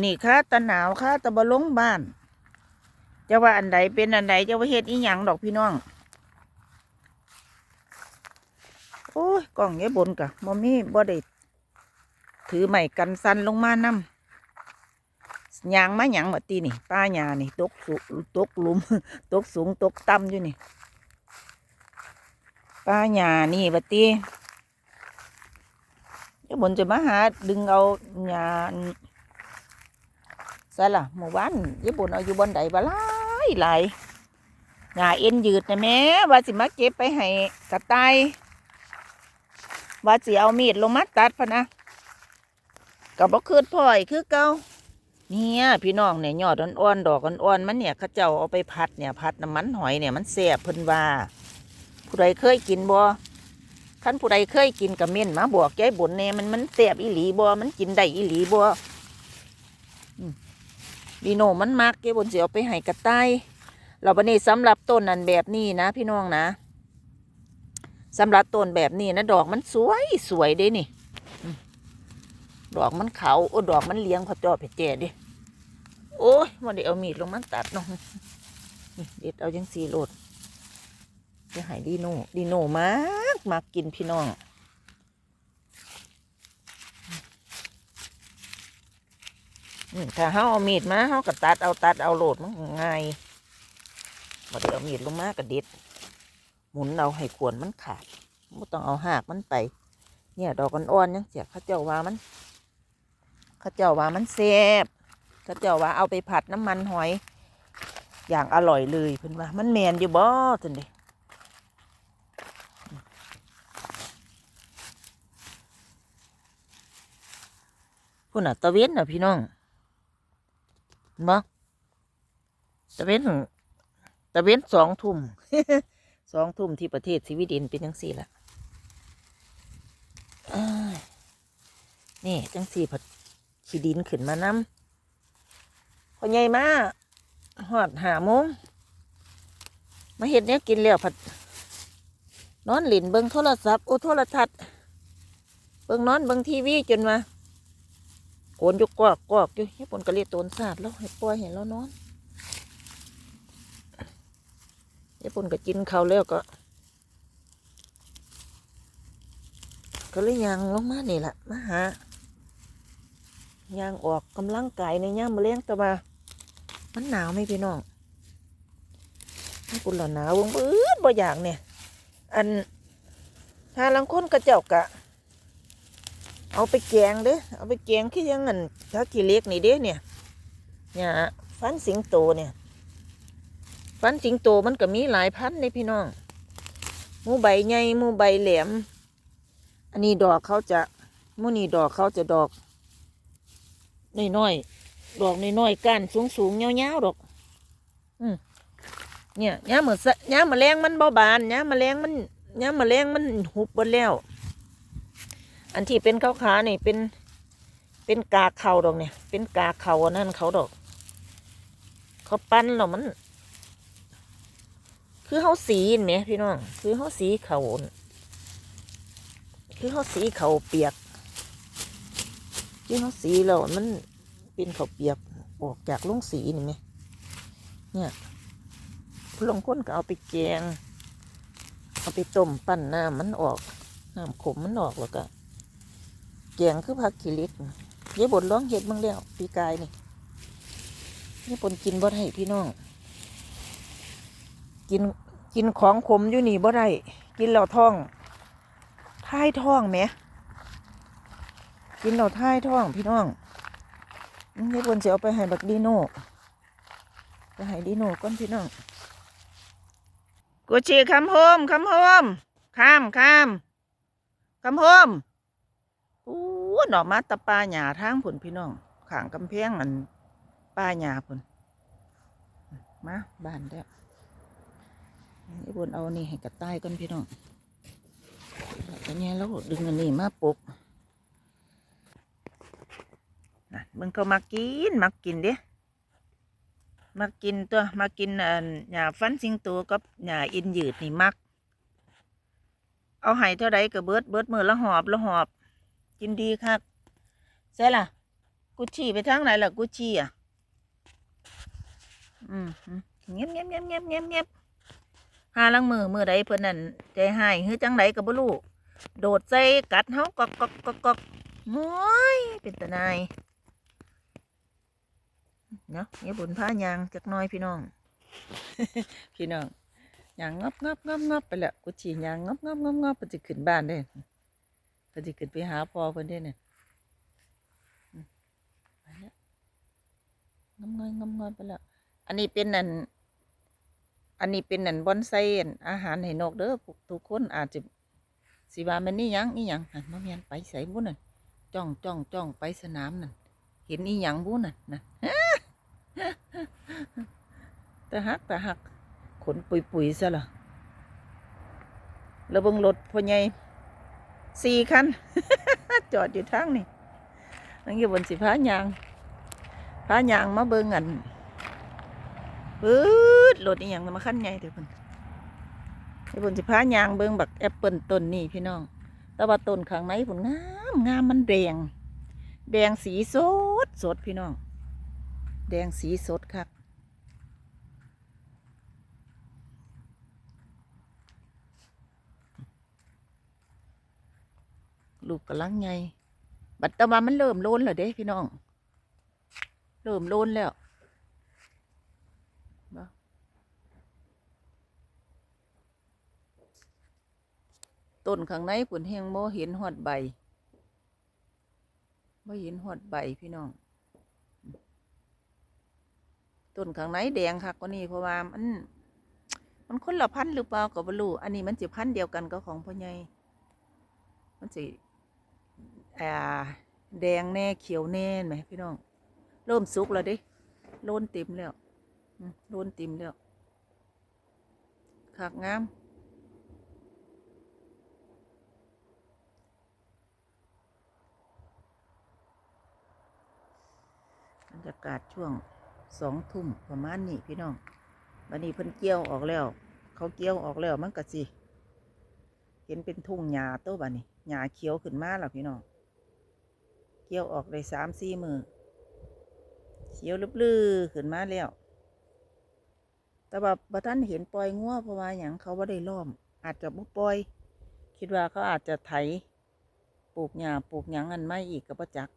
นนี้ค่ะตะหนาวค่ะตะบะลงบ้านจะว่าอันใดเป็นอันใดจะว่าเฮ็ดอีหยังดอกพี่น้อง โอ้ยกล่องเงี้ยบนกะมอมี่บ่ได้ถือไม้กันสันลงมานำยางมาหยังบัดตีนี่ ป้าหญ้านี่ตกสูตกลุมตกสูงตกต่ำอยู่นี่ ป้าหญ้านี่บัดตีเดี๋ยวบนจะมาหาดึงเอาหญ้า ใช่ล่ะหมู่บ้านญี่ปุ่นเอาอยู่บนใดบ่หลายหลายหญ้าเอ็นยืดนะแม่ว่าสิมาเก็บไปให้กระต่ายว่าสิเอามีดลงมาตัดพะนะก็บ่คืดพ่อยคือเก่าเนี่ยพี่น้องเนี่ยยอดอ่อนๆดอกอ่อนๆมันเนี่ยเขาเจ้าเอาไปผัดเนี่ยผัดน้ำมันหอยเนี่ยมันแซ่บเพิ่นว่า ผู้ใดเคยกินบ่คันผู้ใดเคยกินกับเม่นมาบอกยายบุญแน่ยมันมันแซ่บอีหลีบ่มันกินได้อีหลีบ่ ดีโนมันมักเก็บบนเสียวไปให้กระต่ายเราบันนี้สำหรับต้นนั้นแบบนี้นะ พี่น้องนะสำหรับต้นแบบนี้นะดอกมันสวยสวยเด้นี่ ดอกมันเขาวโอ้ดอกมันเลี้ยงเขาจอเพชรเจดิโอ้ยมันเดี๋ยวเอามีดลงมันตัดเนาะนี่เด็ดเอาจังสีโหลดจะให้ดีโนดีโนมากมากกินพี่น้อง อืม ถ้าเฮาเอามีดมาเฮาก็ตัดเอาตัดเอาโหลดมันง่ายบ่ได้เอามีดลงมาก็เด็ด หมุนเอาให้ขวนมันขาดบ่ต้องเอาหากมันไป เนี่ยดอกอ่อนๆยังเสียเขาเจ้าว่ามันเขาเจ้าว่ามันแซ่บเขาเจ้าว่าเอาไปผัดน้ำมันหอย อย่างอร่อยเลยเพิ่นว่า มันแมนอยู่บ่จังเด้พุ่นน่ะตะเวนน่ะพี่น้อง บ่ตะเวนตะเวนสองทุ่มสองทุ่มที่ประเทศสวีเดนเป็นจังสี่ละอ้ายนี่จังสี่ผัดขี้ดินขึ้นมานำพอใหญ่มาหอดหาโมงมาเห็ดเนี้ยกินแล้วผัดนอนหลินเบิงโทรศัพท์โอ้โทรทัศน์เบิงนอนเบิงทีวีจนมา โกนยู่กอกกอกอยู่ญี่ปุ่นก็เรียกโตนศาสตร์แล้วให้ปล่อยให้เรานอนญี่ปุ่นก็กินเขาแล้วก็ ก็เลยยางลงมานี่แหละมาหายางออกกำลังกายในย่ามมะเร็งต่ว่ามันหนาวไหมพี่น้องญี่ปุ่นเราหนาววงบื้อบ่อย่างเนี่ย อันถ้าลังคนกระเจ้ากะ เอาไปแกงเด้เอาไปแกงคือยังเงินถ้ากี่เล็กนี่เด้เนี่ยเนี่ยฟันสิงโตเนี่ย ฟันสิงโตมันก็มีหลายพันในพี่น้องมูใบใหญ่มูใบแหลม อันนี้ดอกเขาจะมูนี่ดอกเขาจะดอกน้อยๆดอกน้อยๆก้านสูงๆเงาวๆดอกอืมเนี่ยย้าเหมือนย้าแมลงมันเบาบานย้าแมลงมันย้าแมลงมันหุบหมดแล้ว อันที่เป็นขาวขานี่เป็นเป็นกาเขาดอกเนี่ย เป็นกาเขาอันนั่นเขาดอก เขาปั้นแล้วมัน คือเขาสีนไหมพี่น้อง คือเขาสีเขาน่ะคือเขาสีเขาเปียก คือเขาสีแล้วมันเป็นเขาเปียกออกจากลุงสีนี่ไหมเนี่ยผู้ลงคนก็เอาไปแกง เอาไปต้มปั้นน้ำมันออก น้ำขมมันออกแล้วก็ แกงคือผักขี้เล็กยายบนร้องเห็ดบ้างแล้วปีกายนี่ยายบนกินบ่ได้พี่น้อง กินกินของขมอยู่นี่บ่ได้กินเหล่าท้องท้ายท้องแหมกินเหล่าท้ายท้องพี่น้องอืมยายบนจะเอาไปให้บักดีโน่ไปให้ดีโน่ก่อนพี่น้องกูชีคำโฮมคำโฮมข้ามข้ามคำโฮม อู้หน่อมาตะปลาหยาทางผลพี่น้องขางกำแพงอันปลาหยาผลมาบานแล้วไอ้บนเอานี่ให้กระต่ายก่อนพี่น้องแต่เนี้ยแล้วดึงอันนี้มาปุกนะมันก็มากินมากินเด้มากินตัวมากินอันหญ้าฟันสิงโตกับหญ้าอินยืดนี่มัก เอาให้เท่าใดก็เบิดเบิดมือละหอบละหอบ กินดีครับใช่ล่ะ กุชี่ไปทางไหนล่ะ กุชี่อะ อืมเงียบเงียบเงียบเงียบเงียบเงียบหาลังมือมือใดเพิ่นนั่นใจหายคือจังไดก็บ่รู้โดดใส่กัดเฮากอกกอกกอกกอกโอ้ยเป็นตาหนายเนาะเนี่ยบุญพายางจักน้อยพี่น้อง พี่น้องยางงับงับงับงับไปแล้วกุชี่ยางงับงับงับงับเพิ่นสิขึ้นบ้านเด้ เพิ่นสิขึ้นไปหาพ่อเพิ่นเด้เนี่ยไปแล้งำงอยงำงอยไปแล้ว อันนี้เป็นนั่นอันนี้เป็นนั่นบอนไซอันอาหารให้นกเด้อทุกคนอาจจะสิว่ามันนี่ยังนี่ยังหันมาเมียนไปใส่บุ้นนั่นจ้องจ้องจ้องไปสนามนั่นเห็นนี่หยังบุ้นนั่นนะแต่หักแต่หักขนปุยปุยๆซะละแล้วเบิ่งรถพ่อใหญ่ สี่คัน จอดอยู่ทางนี่นั่งอยู่บนสิพายางพายางมาเบิ่งอันปื๊ดรถอีหยังมาขั้นใหญ่เดี๋ยวเพิ่นไอ้เพิ่นสิพายางเบิ่งบักแอปเปิลต้นนี่พี่น้อง แต่ว่าต้นข้างในผลงามงามมันแดง แดงสีสดสดพี่น้อง แดงสีสดครับ ลูกกำลังไงบัดตะวันมันเริ่มโลนแล้วเด้พี่น้อง เริ่มโลนแล้วต้นข้างในผลแหงโมเห็นหอดใบไม่เห็นหอดใบพี่น้อง ต้นข้างในแดงค่ะก็นี่เพราะว่ามัน มันคนละพันธุ์หรือเปล่าก็บ่รู้อันนี้มันสิพันธุ์เดียวกันกับของพ่อใหญ่มันสิอ่า แดงแน่เขียวแน่ไหมพี่น้อง เริ่มสุกแล้วดิโลนเต็มแล้วอืมโลนเต็มแล้วขากงามบรรยากาศช่วงสองทุ่มประมาณนี้พี่น้องวันนี้เพิ่นเกี่ยวออกแล้ว เขาเกี่ยวออกแล้วมันก็สิ เห็นเป็นทุ่งหญ้าตัวบัดนี้หญ้าเขียวขึ้นมาแล้วพี่น้อง เกี่ยวออกได้สามสี่มือเขียวลืบลือขึ้นมาแล้ว แต่แบบบัท่านเห็นปล่อยงัวเพราะว่าอย่างเขาว่าได้ล้อม อาจจะบ่ปล่อย คิดว่าเขาอาจจะไถ ปลูกหญ้าปลูกหยังอันไม่อีกกับประจักษ์